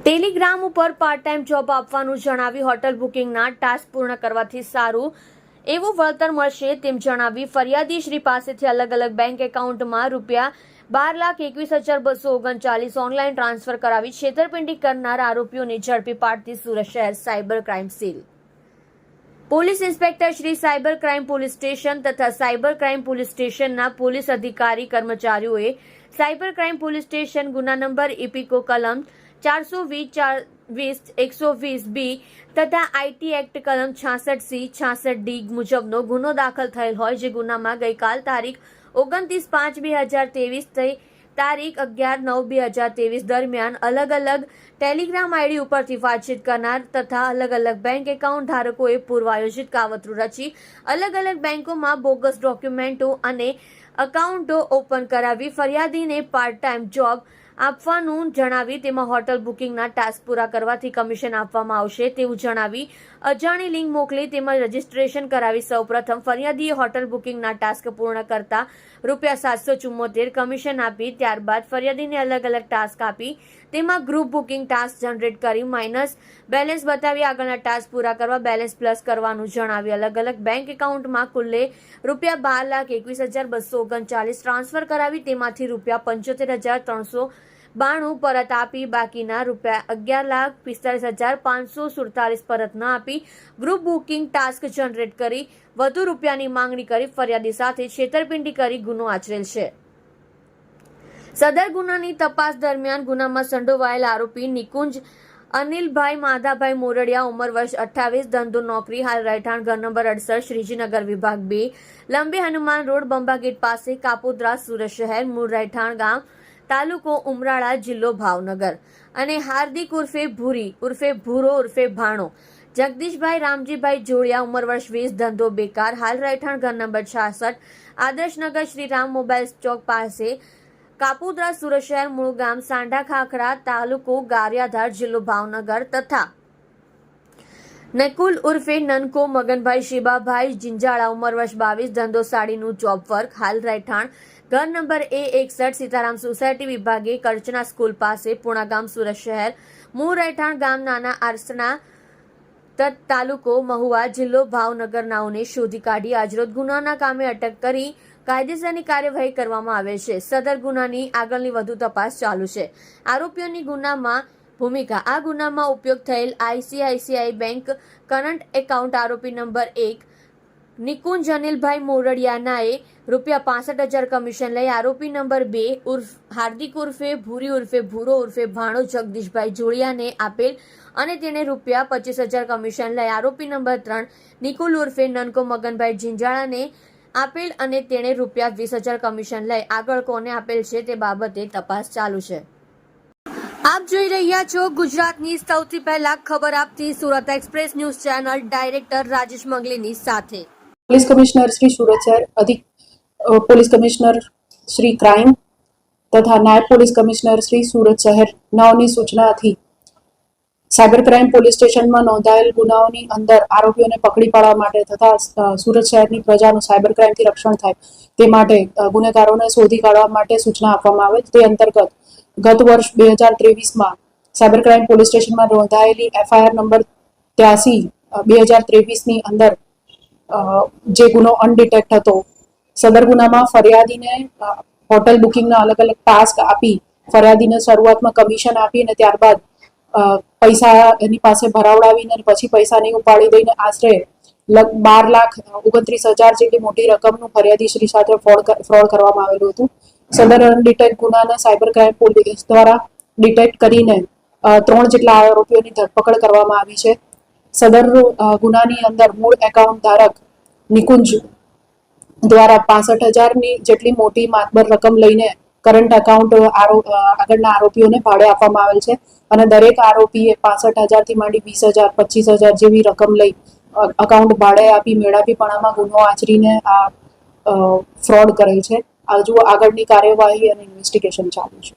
Telegram ઉપર part time job આપવાનું જણાવી હોટલ બુકિંગના ટાસ્ક પૂર્ણ કરવાથી સારું એવું વળતર મળશે તેમ જણાવી ફરિયાદી શ્રી પાસેથી અલગ અલગ બેંક એકાઉન્ટમાં રૂપિયા બાર લાખ એકવીસ હજાર બસો ઓગણચાલીસ ઓનલાઈન ટ્રાન્સફર કરાવી છેતરપિંડી કરનાર આરોપીઓને ઝડપી પાડતી સુરત શહેર cyber crime cell police inspector Shri cyber crime police station તથા સાયબર ક્રાઇમ પોલીસ સ્ટેશનના પોલીસ અધિકારી કર્મચારીઓએ સાયબર ક્રાઇમ પોલીસ સ્ટેશન ગુના નંબર ઇપિકો કલમ ચારસો વીસ, ચાર, વીસ, એકસો વીસ બી તથા આઈટી એક્ટ કલમ છાસઠ સી, છાસઠ ડી મુજબનો ગુનો દાખલ થયેલ હોય જે ગુનામાં ગઈકાલ તારીખ ઓગણત્રીસ પાંચ બે હજાર ત્રેવીસ થઈ તારીખ અગિયાર નવ બે હજાર ત્રેવીસ દરમિયાન અલગ અલગ ટેલિગ્રામ આઈડી ઉપરથી વાતચીત કરનાર તથા અલગ અલગ બેંક એકાઉન્ટ ધારકોએ પૂર્વાયોજિત કાવતરું રચી અલગ અલગ બેંકોમાં બોગસ ડોક્યુમેન્ટો અને અકાઉન્ટો ઓપન કરાવી ફરિયાદીને પાર્ટ ટાઈમ જોબ આપવાનું જણાવી તેમાં હોટલ બુકિંગના ટાસ્ક પૂરા કરવાથી કમિશન આપવામાં આવશે તેવું જણાવી. અજાણી લિંક મોકલી તેમાં રજીસ્ટ્રેશન કરાવી સૌપ્રથમ ફરિયાદીએ હોટલ બુકિંગના ટાસ્ક પૂર્ણ કરતા રૂપિયા સાતસો ચુમ્મોતેર કમિશન આપી, ત્યારબાદ ફરિયાદીને અલગ અલગ ટાસ્ક આપી. તેમાં ગ્રુપ બુકિંગ ટાસ્ક જનરેટ કરી માઇનસ બેલેન્સ બતાવી આગળના ટાસ્ક પૂરા કરવા બેલેન્સ પ્લસ કરવાનું જણાવી. અલગ અલગ બેંક એકાઉન્ટમાં કુલ્લે રૂપિયા બાર લાખ એકવીસ હજાર બસો ઓગણચાલીસ ટ્રાન્સફર કરાવી, તેમાંથી રૂપિયા પંચોતેર હજાર ત્રણસો બાણું પરત આપી, બાકીના રૂપિયા અગિયાર લાખ પિસ્તાલીસ હજાર પાંચસો સુડતાલીસ પરત ન આપી. ગ્રુપ બુકિંગ ટાસ્ક જનરેટ કરી વધુ રૂપિયાની માંગણી કરી, ફરિયાદી સાથે છેતરપિંડી કરી ગુનો આચરેલ છે. સદર ગુનાની તપાસ દરમિયાન ગુનામાં સંડોવાયેલ આરોપી નિકુંજ અનિલભાઈ માધાભાઈ મોરડિયા, ઉંમર વર્ષ અઠ્ઠાવીસ, ધંધો, નોકરી, હાલ રહેઠાણ, ઘર નંબર અડસઠ, શ્રીજીનગર વિભાગ બે, લંબે હનુમાન રોડ, બંબા ગેટ પાસે, કાપોદ્રા, સુરત શહેર, મૂળ રહેઠાણ ગામ તાલુકો ઉમરાળા જિલ્લો ભાવનગર અને હાર્દિક ઉર્ફે ભૂરી, ઉર્ફે ભૂરો, ઉર્ફે ભાણો. જગદીશભાઈ રામજીભાઈ જોડિયા ઉંમર વર્ષ વીસ, ધંધો બેકાર. હાલ રહેઠાણ ઘર નંબર છાસઠ આદર્શનગર શ્રી રામ મોબાઈલ ચોક પાસે, કાપોદ્રા સુરત શહેર, મૂળ ગામ, સાંઢા ખાખરા તાલુકો ગારિયાધાર જિલ્લો ભાવનગર તથા નકુલ ઉર્ફે નનકો મગનભાઈ શિબાભાઈ જિંજાળા ઉંમર વર્ષ બાવીસ, ધંધો સાડીનું જોબ વર્ક હાલ રહેઠાણ. ઘર નંબર એ એકસઠ, સીતારામ સોસાયટી વિભાગે કરચના સ્કૂલ પાસે, પૂણા ગામ સુરત શહેર. મૂળ રહેઠાણ ગામ નાના આરસના તત તાલુકો મહુવા જિલ્લો ભાવનગરનાઓને શોધી કાઢી. આજરોજ ગુનાના કામે અટક કરી કાયદેસરની કાર્યવાહી કરવામાં આવે છે. સદર ગુનાની આગળની વધુ તપાસ ચાલુ છે. આરોપીઓની ગુનામાં ભૂમિકા. આ ગુનામાં ઉપયોગ થયેલ આઈસીઆઈસીઆઈ બેંક કરંટ એકાઉન્ટ આરોપી નંબર એક નિકુંજ અનિલભાઈ મોરડિયાનાએ રૂપિયા પાસઠ હજાર કમિશન લઈ આરોપી નંબર બે ઉર્ફ, હાર્દિક ઉર્ફે, ભૂરી ઉર્ફે, ભૂરો ઉર્ફે, ભાણો જગદીશભાઈ જોડિયાને આપેલ અને તેણે રૂપિયા પચીસ હજાર કમિશન લઈ આરોપી નંબર ત્રણ નિકુલ ઉર્ફે નનકો મગનભાઈ જિંજાળાને આપેલ અને તેણે રૂપિયા વીસ હજાર કમિશન લઈ આગળ કોને આપેલ છે તે બાબતે તપાસ ચાલુ છે. આપ જોઈ રહ્યા છો ગુજરાતની સૌથી પહેલા ખબર આપતી Surat express news channel director Rajesh મંગલીની સાથે. પોલીસ કમિશનર શ્રી સુરત શહેર, અધિક પોલીસ કમિશનર શ્રી ક્રાઇમ તથા નાયબ પોલીસ કમિશનર શ્રી સુરત શહેર નાઓની સૂચનાથી સાયબર ક્રાઇમ પોલીસ સ્ટેશનમાં નોંધાયેલ ગુનાઓની અંદર આરોપીઓને પકડી પાડવા માટે તથા સુરત શહેરની પ્રજાનું સાયબર ક્રાઇમથી રક્ષણ થાય તે માટે ગુનેગારોને શોધી કાઢવા માટે સૂચના આપવામાં આવે. તે અંતર્ગત ગત વર્ષ બે હજાર ત્રેવીસમાં સાયબર ક્રાઇમ પોલીસ સ્ટેશનમાં નોંધાયેલી એફઆઈઆર નંબર ત્યાસી બે હજાર ત્રેવીસની અંદર જે ગુનો અનડિટેક્ટ હતો, સદર ગુનામાં ફરિયાદીને હોટલ બુકિંગના અલગ અલગ ટાસ્ક આપી, ફરિયાદીને શરૂઆતમાં કમિશન આપી અને ત્યારબાદ પૈસા એની પાસે ભરાવડાવીને પછી પૈસા નહીં ઉપાડી દઈને આશરે બાર લાખ ઓગણત્રીસ હજાર જેટલી મોટી રકમનું ફરિયાદી શ્રી સાથે ફ્રોડ ફ્રોડ કરવામાં આવેલું હતું. સદર અનડિટેક્ટ ગુનાના સાયબર ક્રાઇમ પોલીસ દ્વારા ડિટેક્ટ કરીને ત્રણ જેટલા આરોપીઓની ધરપકડ કરવામાં આવી છે. સદર ગુનાની અંદર મૂળ એકાઉન્ટ ધારક નિકુંજ દ્વારા પાસઠ હજારની જેટલી મોટી માતબર રકમ લઈને કરંટ એકાઉન્ટ આગળના આરોપીઓને ભાડે આપવામાં આવેલ છે. અને દરેક આરોપીએ પાસઠ હજારથી માંડી વીસ હજાર, પચીસ હજાર જેવી રકમ લઈ અકાઉન્ટ ભાડે આપી, મેળાપીપણામાં ગુનો આચરીને આ ફ્રોડ કરેલ છે. હજુ આગળની કાર્યવાહી અને ઇન્વેસ્ટિગેશન ચાલુ છે.